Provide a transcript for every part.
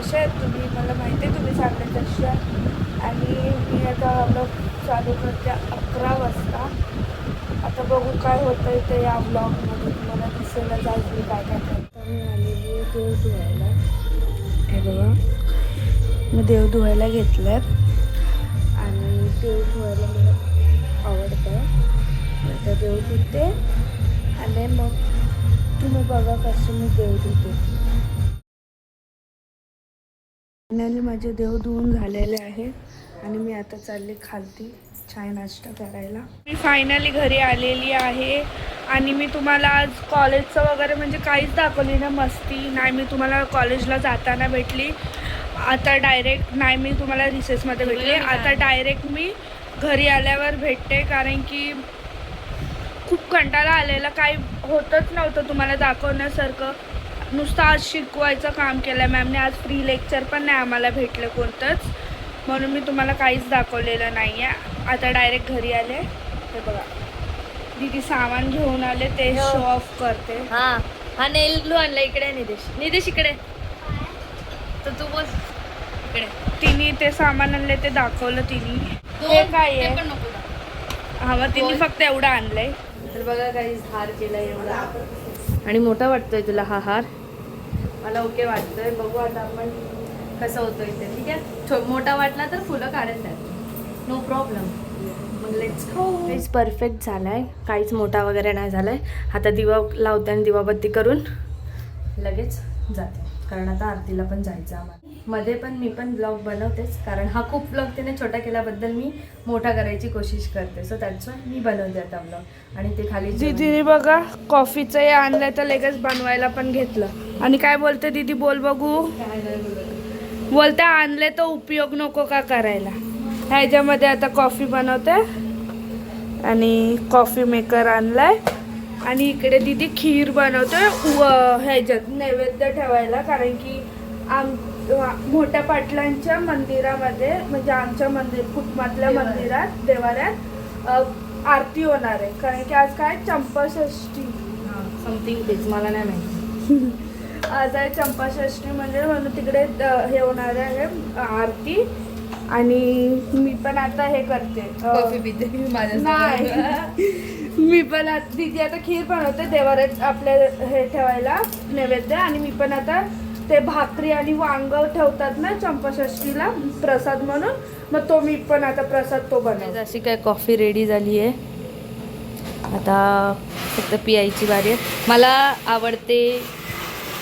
कसे आहेत. तुम्ही मला माहिती आहे तुम्ही चांगले तसे. आणि मी आता ब्लॉग चालू करते अकरा वाजता. आता बघू काय होतं ते या ब्लॉगमध्ये तुम्हाला दिसायला जाईल मी काय काय करतो. मी आलेली आहे देव धुवायला. हे बघा. मी देव धुवायला घेतलं आणि देव धुवायला मला आवडतं आता देव धुते. आणि मग तुम्ही बघा कसं मी देव धुते. फायनली माझे देव धुवून झालेले आहे आणि मी आता चालले खालती चाय नाश्ता करायला. मी फायनली घरी आलेली आहे आणि मी तुम्हाला आज कॉलेजचं वगैरे म्हणजे काहीच दाखवली ना मस्ती. नाही मी तुम्हाला कॉलेजला जाताना भेटली. आता डायरेक्ट नाही मी तुम्हाला रिसेसमध्ये भेटली. आता डायरेक्ट मी घरी आल्यावर भेटते कारण की खूप कंटाळा आलेला. काही होतच नव्हतं तुम्हाला दाखवण्यासारखं. नुसतं आज शिकवायचं काम केलं मॅमने आज फ्री लेक्चर पण नाही आम्हाला भेटलं कोणतंच. म्हणून मी तुम्हाला काहीच दाखवलेलं नाही आहे आता डायरेक्ट घरी आले. हे बघा. दीदी सामान घेऊन आले. ते हो. शो ऑफ करते. हा. हा नेल ग्लू आणला इकडे आहे निदेश. निदेश इकडे. तर तू बस इकडे. तिने ते सामान आणले ते दाखवलं तिने. हे काय आहे? हा मग तिने फक्त एवढं आणलंय. तर बघा काही हार केला एवढा. आणि मोठा वाटतोय तुला हा हार. मला ओके वाटतोय. बघू आता आपण कसं होतोय ते. ठीक आहे? छो- मोठा वाटला तर फुलं काढत त्यात. नो प्रॉब्लेम लेट्स परफेक्ट झालाय. काहीच मोठा वगैरे नाही झालाय. आता दिवा लावते आणि दिवाबत्ती करून लगेच जाते. कारण आता आरतीला पण जायचं आम्हाला. मध्ये पण मी पण ब्लॉग बनवतेच कारण हा खूप ब्लॉग तिने छोटा केल्याबद्दल मी मोठा करायची कोशिश करते. सो त्याच मी बनवते आता ब्लॉग आणि ते खाली जेवण- बघा कॉफीचं हे आणलंय तर लगेच बनवायला पण घेतलं. आणि काय बोलते दीदी बोल बघू. बोलते आणले तर उपयोग नको का करायला. ह्याच्यामध्ये आता कॉफी बनवते. आणि कॉफी मेकर आणलाय. आणि इकडे दीदी खीर बनवते व- ह्याच्यात नैवेद्य ठेवायला कारण की आम मोठ्या पाटलांच्या मंदिरामध्ये म्हणजे आमच्या मंदिर कुटुंबातल्या मंदिरात देवाऱ्यात आरती होणार आहे. कारण की आज काय? चंपाषष्ठी. समथिंग तेच मला नाही माहिती. आज आहे चंपाषष्ठी म्हणजे म्हणून तिकडे हे होणार आहे आरती. आणि मी पण आता हे करते पिते नाही. मी पण आता दिदी आता खीर बनवते देवाऱ्यात आपल्या हे ठेवायला नैवेद्य. आणि मी पण आता ते भाकरी आणि वांग ठेवतात ना चंपाषष्ठीला प्रसाद म्हणून. मग तो मी पण आता प्रसाद तो बनवते. अशी काय कॉफी रेडी झाली आहे. आता फक्त पियायची बारी आहे. मला आवडते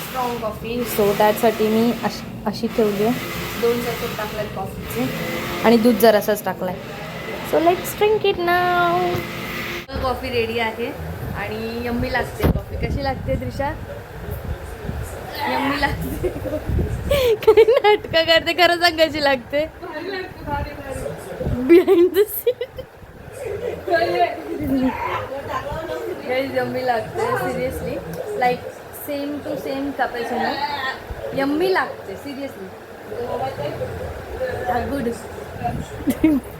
स्ट्रॉंग कॉफी सो त्यासाठी मी अश अशी ठेवली आहे. दोन सॅचेट टाकलाय कॉफीचे आणि दूध जरासाच टाकलाय. So let's drink it now coffee ready आहे. आणि यम्मी लागते. कॉफी कशी लागते त्रिशा? लागते काही नाटकं करते खरं सांग कशी लागते बिहाइंड द सीट यम्मी लागते seriously like same to same cappuccino yummy लागते सिरियसली गुड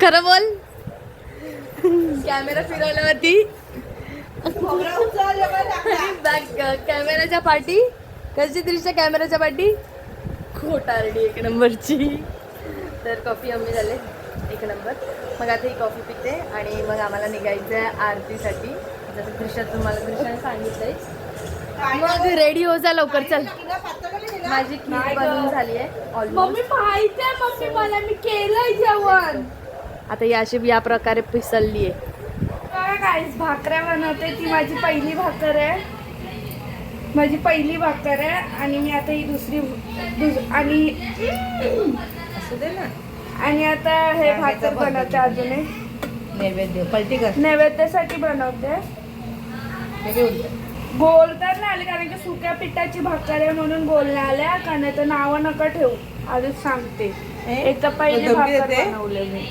खरं बोल. कॅमेरा फिरवल्यावरती. बॅक कॅमेराच्या पाठी. कशी दृश्य कॅमेराच्या पाठी खोटारडी एक नंबरची. तर कॉफी आम्ही झाले एक नंबर. मग आता ही कॉफी पिते आणि मग आम्हाला निघायचं आहे आरतीसाठी. जसं दृश्यात तुम्हाला दृश्याने सांगितलंय. मग रेडी हो जा लवकर चल. माझी खीर बनवून झाली आहे ऑलमोस्ट मम्मी मला मी केलंय जेवण. आता ही अशी या प्रकारे पिसलली आहे काय भाकऱ्या बनवते ती माझी पहिली भाकर आहे. माझी पहिली भाकर आहे आणि मी आता ही दुसरी दुस- आणि असू दे ना. आणि आता हे भाकर बनवते. अजून. नैवेद्य पलटी कर. नैवेद्यासाठी बनवते. गोल तर नाही आले कारण की सुक्या पिठाची भाकर आहे म्हणून बोलण्या आल्या. का नाही तर नावं नका ठेवू. आधीच सांगते. एक तर पहिली भाकर बनवले मी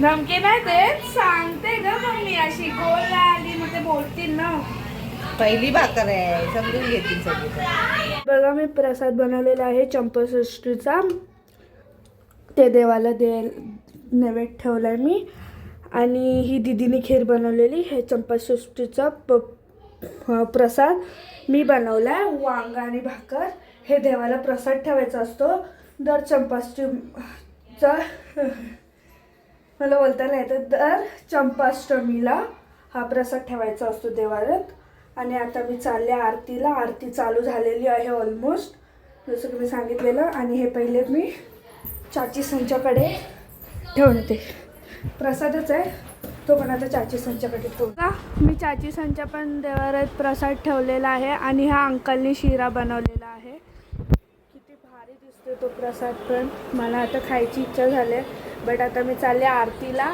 धमकी नाही देत सांगते ग मम्मी अशी. गोल नाही आली मग ते बोलतील ना. पहिली भाकर आहे समजून घेतील सगळी बघा मी प्रसाद बनवलेला आहे चंपसृष्टीचा. ते देवाला दे नैवेद्य ठेवला आहे मी. आणि ही दिदीने खीर बनवलेली हे चंपाषष्टीचा प प्रसाद. मी बनवला आहे वांग आणि भाकर. हे देवाला प्रसाद ठेवायचा असतो. दर चंपाष्टमीचा मला बोलता नाही येतं दर चंपाष्टमीला हा प्रसाद ठेवायचा असतो देवालयात आणि आता मी चालले आरतीला. आरती चालू झालेली आहे ऑलमोस्ट जसं की मी सांगितलेलं. आणि हे पहिले मी चाची संचाकडे ठेवून येते. प्रसादच आहे. तो पण आता चाची संचाकडे ठेवला मी चाची संचा पण देवारात प्रसाद ठेवलेला आहे आणि ह्या अंकलनी शिरा बनवलेला आहे. किती भारी दिसतो तो प्रसाद पण. मला आता खायची इच्छा झाली बट आता मी चालले आरतीला.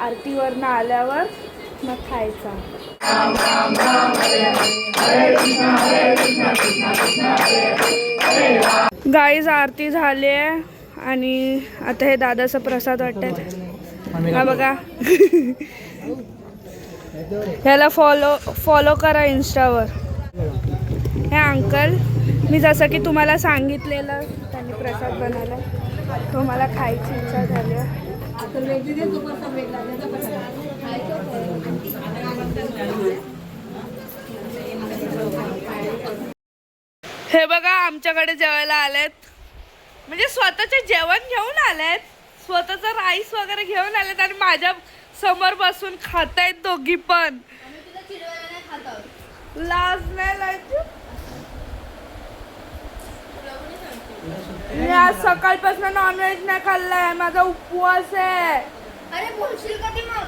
आरतीवरनं आल्यावर मग खायचा. गाईज आरती झाली आहे आणि आता हे दादाचा प्रसाद वाटतात हा बघा. ह्याला फॉलो फॉलो करा इंस्टावर हे अंकल मी जसं की तुम्हाला सांगितलेलं त्यांनी प्रसाद बनवला. तो मला खायची इच्छा झाली. आहे. हे बघा आमच्याकडे जेवायला आलेत. म्हणजे स्वतःचे जेवण घेऊन आलेत. स्वतःचा राईस वगैरे घेऊन आलेत आणि माझ्यासमोर बसून खातायत दोघी पण. लाज नाही लाज मी आज सकाळपासून नॉनव्हेज नाही खाल्लाय. माझा उपवास आहे. अरे बोलशील कधी मग?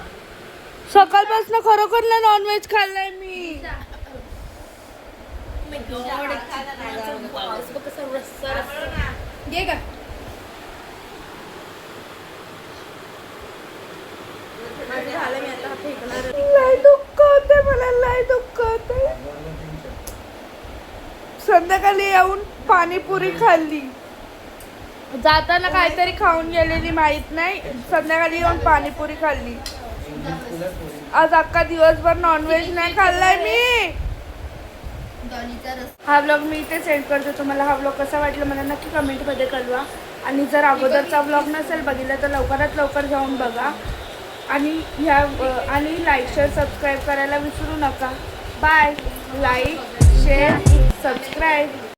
सकाळपासून खरोखर ना नॉनव्हेज खाल्लाय मी. घे का लय दुःख होते मला लय दुःख होते संध्याकाळी येऊन पाणीपुरी खाल्ली. जाताना काहीतरी खाऊन गेलेली माहीत नाही. संध्याकाळी येऊन पाणीपुरी खाल्ली. आज अख्खा दिवसभर नॉनव्हेज नाही खाल्लाय मी. हा ब्लॉग मी इथे सेंड करते. तुम्हाला हा ब्लॉग कसा वाटला मला नक्की कमेंटमध्ये कळवा. आणि जर अगोदरचा ब्लॉग नसेल बघितला तर लवकरात लवकर जाऊन बघा. आणि ह्या आणि लाईक शेअर सबस्क्राईब करायला विसरू नका. Bye like share subscribe